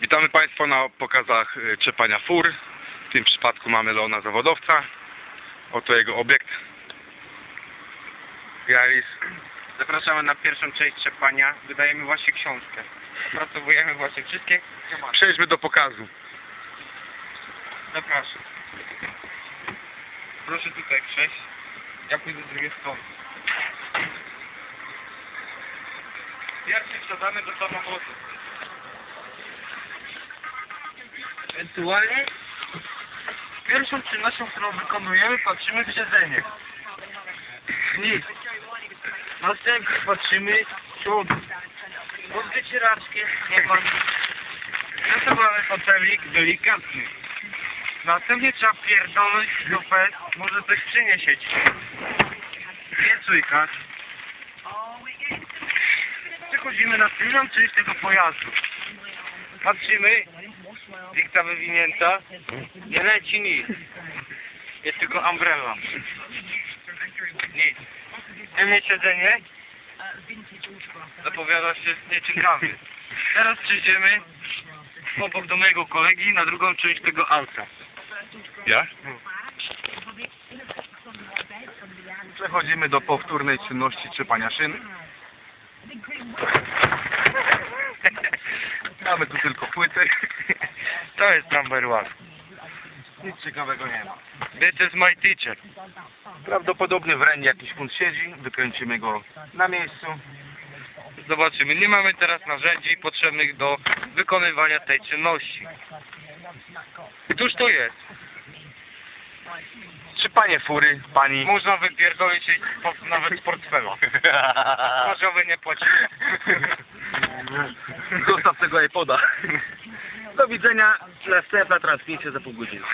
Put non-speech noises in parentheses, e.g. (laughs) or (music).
Witamy Państwa na pokazach y, trzepania fur. W tym przypadku mamy Leona Zawodowca. Oto jego obiekt. Jaris. Zapraszamy na pierwszą część trzepania. Wydajemy właśnie książkę. Opracowujemy właśnie wszystkie tematy. Przejdźmy do pokazu. Zapraszam. Proszę tutaj przejść. Ja pójdę z drugiej strony. Pierwszy wsiadamy do samochodu. Ewentualnie pierwszą czynnością, którą wykonujemy, patrzymy w siedzenie. Nic. Następnie patrzymy w przód. Pod wycieraczkę nie nic. Zastosowany fotelik delikatny. Następnie trzeba pierdolnąć w dupę, może coś przyniesieć. Nie słychać. Przechodzimy na tylną część tego pojazdu. Patrzymy, dykta wywinięta, nie leci nic. Jest tylko umbrella. Nic. Tylne siedzenie zapowiada się nieciekawie. Teraz przejdziemy obok do mojego kolegi na drugą część tego auta. Ja? Przechodzimy do powtórnej czynności trzepania szyn. Mamy tu tylko płyty. (laughs) To jest number one. Nic ciekawego nie ma. This is my teacher. Prawdopodobnie w ręnie jakiś kunt siedzi. Wykręcimy go na miejscu. Zobaczymy. Nie mamy teraz narzędzi potrzebnych do wykonywania tej czynności. Któż to jest? Trzepanie fury, pani. Można wypierdolić jej po- nawet z portfela. (laughs) Możemy nie płacić. (laughs) Zostaw tego iPoda. Do widzenia. Następna transmisja za pół godziny.